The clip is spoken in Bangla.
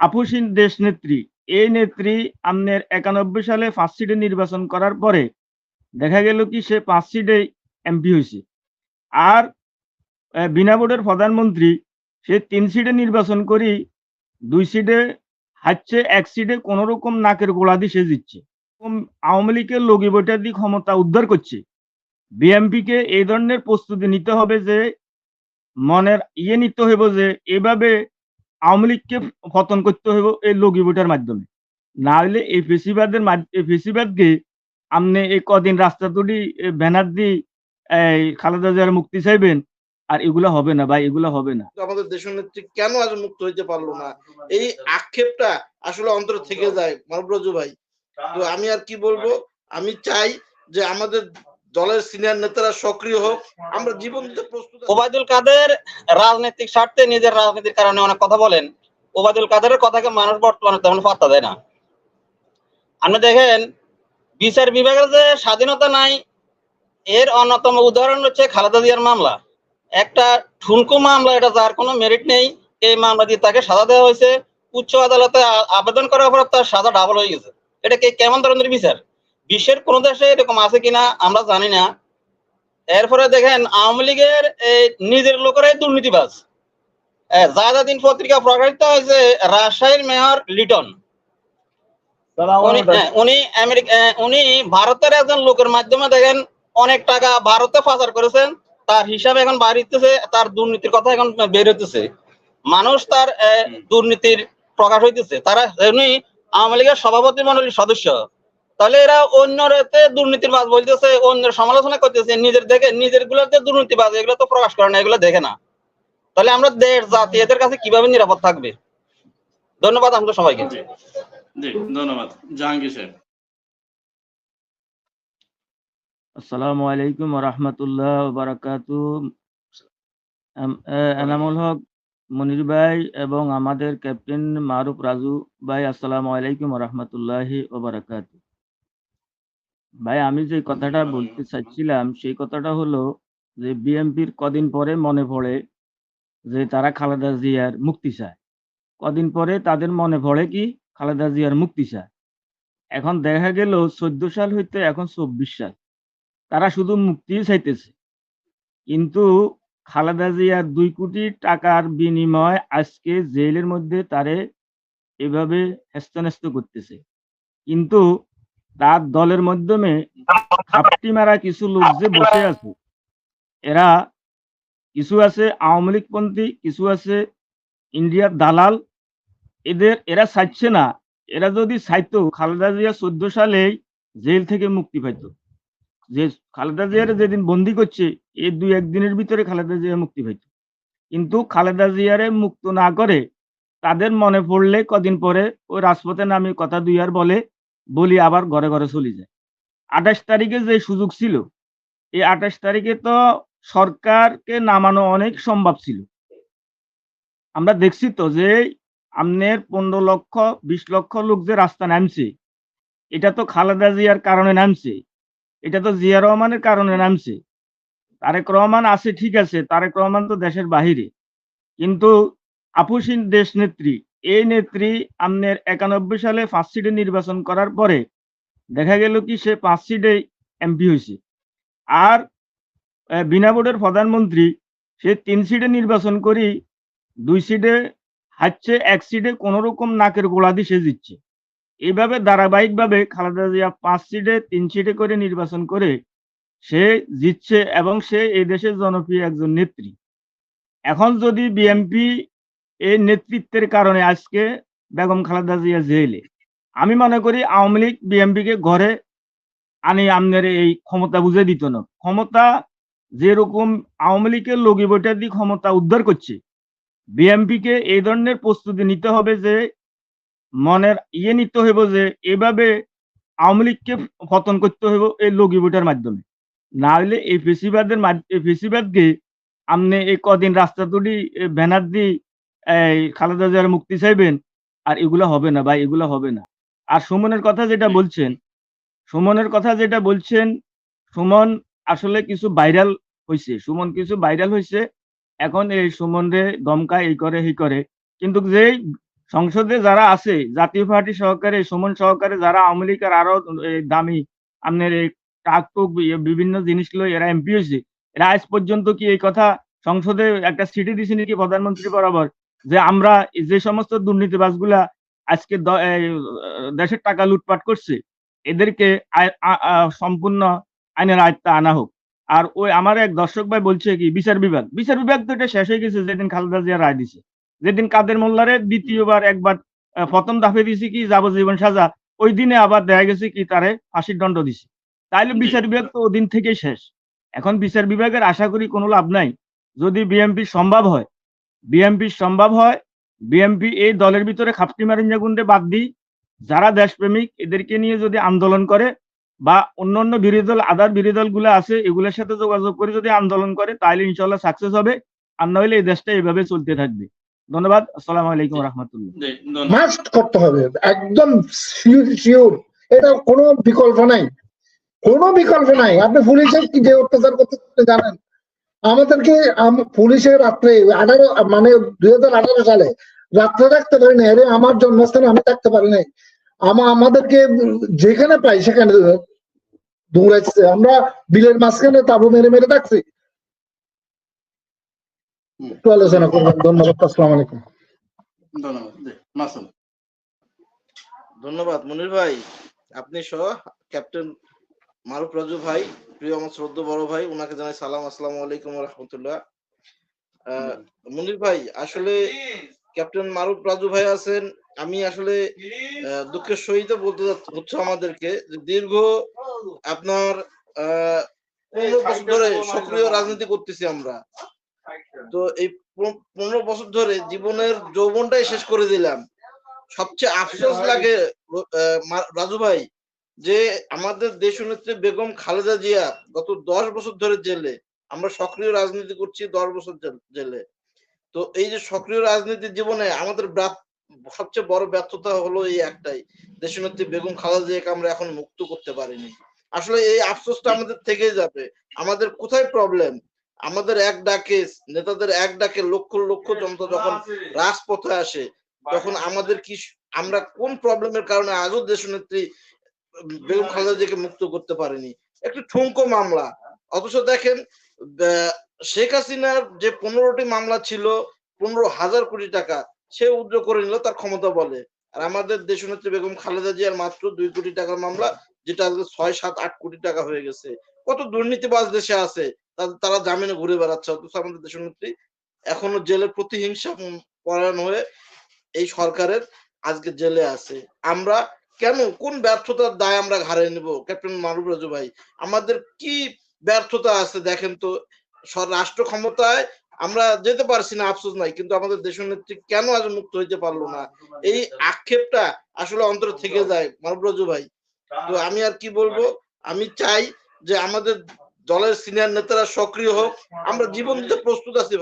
আপুসীন দেশ নেত্রী। এই নেত্রী আপনার একানব্বই সালে পাঁচ সিটে নির্বাচন করার পরে দেখা গেল কি সে পাঁচ সিটে এমপি হয়েছে আর বিনা ভোটের প্রধানমন্ত্রী সে তিন সিটে নির্বাচন করি, দুই সিটে হাচ্ছে এক সিটে কোন রকম নাকের গোড়া দিয়ে সে জিতছে। আওয়ামী লীগের লগি বইটা দিয়ে ক্ষমতা উদ্ধার করছে। বিএমপি কে এই ধরনের প্রস্তুতি নিতে হবে যে, মনের ইয়ে নিতে হইব যে, এভাবে আওয়ামী লীগকে পতন করতে হইব এই লগি বইটার মাধ্যমে। না হলে এই ফেসিবাদের এই ফেসিবাদকে আপনি এই কদিন রাস্তা তুলি ব্যানার এই খালেদা জিয়ার মুক্তি চাইবেন, আর এগুলো হবে না ভাই, এগুলো হবে না। আমাদের দেশনেত্রী কেন আজ মুক্ত হইতে পারল না? এই আক্ষেপটা আসলে অন্তর থেকে যায় মানবরাজু ভাই। তো আমি আর কি বলব? আমি চাই যে আমাদের দলের সিনিয়র নেতারা সক্রিয় হোক, আমরা জীবন দিতে প্রস্তুত ওবায়দুল কাদের রাজনৈতিক স্বার্থে নিজের রাজনীতির কারণে অনেক কথা বলেন। ওবায়দুল কাদেরের কথাকে মানুষ বর্তমানে তেমন পাত্তা দেয় না। আপনি দেখেন, বিচার বিভাগের যে স্বাধীনতা নাই, এর অন্যতম উদাহরণ হচ্ছে খালেদা জিয়ার মামলা। একটা ঠুনকো মামলা, এটা যার কোনো মেরিট নেই, এই মামলা দিয়ে তাকে সাজা দেওয়া হয়েছে। উচ্চ আদালতে আবেদন করার পর তার সাজা ডাবল হয়ে গেছে। এটা কি, কেমন ধরনের বিচার? বিশ্বের কোন দেশে এরকম আছে কিনা আমরা জানি না। এরপরে দেখেন আওয়ামী লীগের এই নিজের লোকেরাই দুর্নীতিবাজ। জায়দা দিন পত্রিকা প্রকাশিত হয়েছে রাজশাহীর মেয়র লিটন। উনি আমেরিকা উনি ভারতের একজন লোকের মাধ্যমে দেখেন অনেক টাকা ভারতে পাচার করেছেন তার হিসাব এখন বাড়িতেছে তার দুর্নীতির কথা এখন বের হইতেছে। মানুষ তার দুর্নীতির প্রকাশ হইতেছে। তারা উনি আওয়ামী লীগের সভাপতি মন্ডলীর সদস্য। তাহলে এরা অন্যর এতে দুর্নীতির বাজ বলতেছে অন্যের সমালোচনা করতেছে নিজের দেখে নিজেরগুলোর যে দুর্নীতিবাজ এগুলো তো প্রকাশ করে না এগুলো দেখে না। তাহলে আমরা দেশ জাতি এদের কাছে কীভাবে নিরাপদ থাকবে? ধন্যবাদ আমাদের সবাইকে। জি ধন্যবাদ। জাহাঙ্গীর সাহেব। আসসালামু আলাইকুম রহমতুল্লাহ বারাকাতু এনামুল হক মনির ভাই এবং আমাদের ক্যাপ্টেন মারুফ রাজু ভাই আসসালামু আলাইকুম রহমতুল্লাহি বারাকাতু ভাই, আমি যে কথাটা বলতে চাচ্ছিলাম, সেই কথাটা হলো যে বিএনপির কদিন পরে মনে পড়ে যে তারা খালেদা জিয়ার মুক্তি চায়। কদিন পরে তাদের মনে পড়ে কি খালেদা জিয়ার মুক্তি চায়। এখন দেখা গেল চোদ্দ সাল হইতে এখন চব্বিশ সাল। তারা শুধু মুক্তি চাইতেছে। কিন্তু খালেদা জিয়ার দুই কোটি টাকার বিনিময় আজকে জেলের মধ্যে তারে এভাবে হেস্তনেস্ত করতেছে। কিন্তু তার দলের মাধ্যমে মারা কিছু লোক যে বসে আছে, এরা কিছু আছে আওয়ামী লীগপন্থী কিছু আছে ইন্ডিয়ার দালাল, এদের, এরা চাইছে না। এরা যদি চাইতো খালেদা জিয়া চোদ্দ সালেই জেল থেকে মুক্তি পাইতো। যে খালেদা জিয়ার যেদিন বন্দি করছে এই দুই একদিনের ভিতরে খালেদা জিয়া মুক্তি পাইতো। কিন্তু খালেদা জিয়ারে মুক্ত না করে তাদের মনে পড়লে কদিন পরে ওই রাজপথে নামে কথা দুই আর বলে বলি আবার ঘরে ঘরে চলে যায়। আঠাশ তারিখে যে সুযোগ ছিল, এই আঠাশ তারিখে তো সরকারকে নামানো অনেক সম্ভব ছিল। আমরা দেখছি তো যে আমনের পনেরো লক্ষ, বিশ লক্ষ লোক যে রাস্তা নামছে, এটা তো খালেদা জিয়ার কারণে নামছে, এটা তো জিয়া রহমানের কারণে নামছে। তারেক রহমান আছে, ঠিক আছে, তারেক রহমান তো দেশের বাহিরে। কিন্তু আপুসীন দেশ নেত্রী এই নেত্রী আমনের একানব্বই সালে পাঁচ সিটে নির্বাচন করার পরে দেখা গেল কি সে পাঁচ সিটে এমপি হয়েছে আর বিনা ভোটের প্রধানমন্ত্রী সে তিন সিটে নির্বাচন করি, দুই সিটে হাচ্ছে এক সিটে কোন রকম নাকের গোড়া দিয়ে সে জিতছে এইভাবে ধারাবাহিকভাবে খালেদা জিয়া পাঁচ সিটে তিন সিটে করে নির্বাচন করে সে জিতছে এবং সে এই দেশের জনপ্রিয় একজন নেত্রী। এখন যদি বিএনপি এই নেতৃত্বের কারণে আজকে বেগম খালেদা জিয়া জেলে। আমি মনে করি আওয়ামী লীগ বিএনপিকে ঘরে আনি আমনের এই ক্ষমতা বুঝে দিত না। ক্ষমতা যেরকম আওয়ামী লীগের লগি বইটা দিয়ে ক্ষমতা উদ্ধার করছে, বিএনপিকে এই ধরনের প্রস্তুতি নিতে হবে যে মনের ইয়ে নিতে হইব যে এভাবে আওয়ামী লীগকে পতন করতে হইব এই লগি বইটার মাধ্যমে। না হলে এই ফেসিবাদের ফেসিবাদকে আপনি এই কদিন রাস্তা তুলি ব্যানার দিয়ে এই খালেদা জিয়ার মুক্তি চাইবেন আর এগুলো হবে না ভাই এগুলো হবে না। আর সুমনের কথা যেটা বলছেন সুমনের কথা যেটা বলছেন সুমন আসলে কিছু ভাইরাল হয়েছে সুমন কিছু ভাইরাল হয়েছে এখন এই সুমন রে দমকা এই করে এই করে। কিন্তু যেই সংসদে যারা আছে জাতীয় পার্টি সহকারে সুমন সহকারে যারা আওয়ামী লীগের আরও এই দামি আপনার এই টাক টুক বি- বিভিন্ন জিনিসগুলো এরা এমপি হয়েছে এরা আজ পর্যন্ত কি এই কথা সংসদে একটা সিটি দিছে নাকি প্রধানমন্ত্রী বরাবর? যে আমরা যে সমস্ত দুর্নীতিবাজগুলা আজকে দেশের টাকা লুটপাট করছে, এদেরকে সম্পূর্ণ আইনের আয়ত্তে আনা হোক। আর ওই আমার এক দর্শক ভাই বলছে কি, বিচার বিভাগ। বিচার বিভাগ তো এটা শেষ হয়ে গেছে যেদিন খালেদা জিয়া রায় দিছে। যেদিন কাদের মোল্লারে দ্বিতীয়বার একবার প্রথম দাফে দিছে কি, যাবজ্জীবন সাজা, ওই দিনে আবার দেখা গেছে কি, তারে ফাঁসির দণ্ড দিছে। তাইলে বিচার বিভাগ তো ওদিন থেকেই শেষ। এখন বিচার বিভাগের আশা করি কোনো লাভ নাই। যদি বিএমপি সম্ভব হয় বিএমপি সম্ভব হয় বিএমপি এই দলের ভিতরে খাপটি মারিঞ্জা গুন্ডে বাদ দিই। যারা দেশপ্রেমিক এদেরকে নিয়ে যদি আন্দোলন করে বা অন্য অন্য বিরোধী দল আদার বিরোধী দলগুলো আছে এগুলোর সাথে যোগাযোগ করে যদি আন্দোলন করে তাহলে ইনশাল্লাহ সাকসেস হবে। আর নইলে এই দেশটা এইভাবে চলতে থাকবে। ধন্যবাদ। আসসালামু আলাইকুম রহমতুল্লাহ। মাস্ট করতে হবে। একদম শিওর এটা কোনো বিকল্প নাই। কোনো বিকল্প নাই। আপনি পুলিশের কি যে অত্যাচার করতে জানেন? আমাদেরকে আম- পুলিশের রাত্রে আঠারো মানে দুই হাজার আঠারো সালে রাত্রে রাখতে পারি না আরে আমার জন্মস্থানে আমি থাকতে পারি নাই আমা আমাদেরকে যেখানে পাই সেখানে দৌড়াচ্ছে আমরা বিলের মাঝখানে তাবু মেরে মেরে থাকছি। একটু আলোচনা করবেন। ধন্যবাদ আসসালামু আলাইকুম। ধন্যবাদ। ধন্যবাদ। মনির ভাই আপনি সহ ক্যাপ্টেন মারুফ রাজু ভাই, প্রিয় আমার শ্রদ্ধ বড় ভাই ওনাকে জানাই সালাম, আসসালামু আলাইকুম রহমতুল্লাহ। মনির ভাই, আসলে ক্যাপ্টেন মারুফ রাজু ভাই আছেন, আমি আসলে দুঃখের সহিত বলতে হচ্ছে আমাদেরকে দীর্ঘ আপনার পনেরো বছর ধরে সক্রিয় রাজনীতি করতেছি আমরা। তো এই পনেরো বছর ধরে জীবনের যৌবনটাই শেষ করে দিলাম। সবচেয়ে আফসোস লাগে রাজু ভাই যে আমাদের দেশ নেত্রী বেগম খালেদা জিয়া গত দশ বছর ধরে জেলে। আমরা সক্রিয় রাজনীতি করছি দশ বছর জেলে তো এই যে সক্রিয় রাজনীতির জীবনে আমাদের সবচেয়ে বড় ব্যর্থতা হলো এই একটাই। দেশনেত্রী বেগম খালেদা জিয়াকে আমরা এখন মুক্ত করতে পারিনি। আসলে এই আফসোসটা আমাদের থেকেই যাবে। আমাদের কোথায় প্রবলেম আমাদের এক ডাকে, নেতাদের এক ডাকে লক্ষ লক্ষ জনতা যখন রাজপথে আসে, তখন আমাদের কি আমরা কোন প্রবলেমের কারণে আজও দেশনেত্রী বেগম খালেদা জিয়াকে মুক্ত করতে পারেনি। একটি ঠুনকো মামলা। অথচ দেখেন শেখ হাসিনার যে পনেরোটি মামলা ছিল, পনেরো হাজার কোটি টাকা, সে উদ্র করে নিল, তার ক্ষমতা বলে। আর আমাদের দেশনেত্রী বেগম খালেদা জিয়ার মাত্র দুই কোটি টাকার মামলা, যেটা আজকে ছয়, সাত, আট কোটি টাকা হয়ে গেছে। কত দুর্নীতিবাজ দেশে আছে তারা জামিনে ঘুরে বেড়াচ্ছে, অথচ আমাদের দেশনেত্রী এখনও জেলে প্রতিহিংসা পরায়ণ হয়ে এই সরকারের আজকে জেলে আছে। আমরা কেন, কোন ব্যর্থতার দায় আমরা ঘাড়ে নেব? ক্যাপ্টেন মারুফ রাজু ভাই, আমাদের কি ব্যর্থতা আছে দেখেন তো? রাষ্ট্র ক্ষমতায় আমরা যেতে পারছি না, আফসোস নাই, কিন্তু আমাদের দেশনেত্রী কেন আজ মুক্ত হইতে পারল না? এই আক্ষেপটা আসলে অন্তর থেকে যায় মারুফ রাজু ভাই। তো আমি আর কি বলব? আমি চাই যে আমাদের দলের সিনিয়র নেতারা সক্রিয় হোক, আমরা জীবন দিতে প্রস্তুত আছি।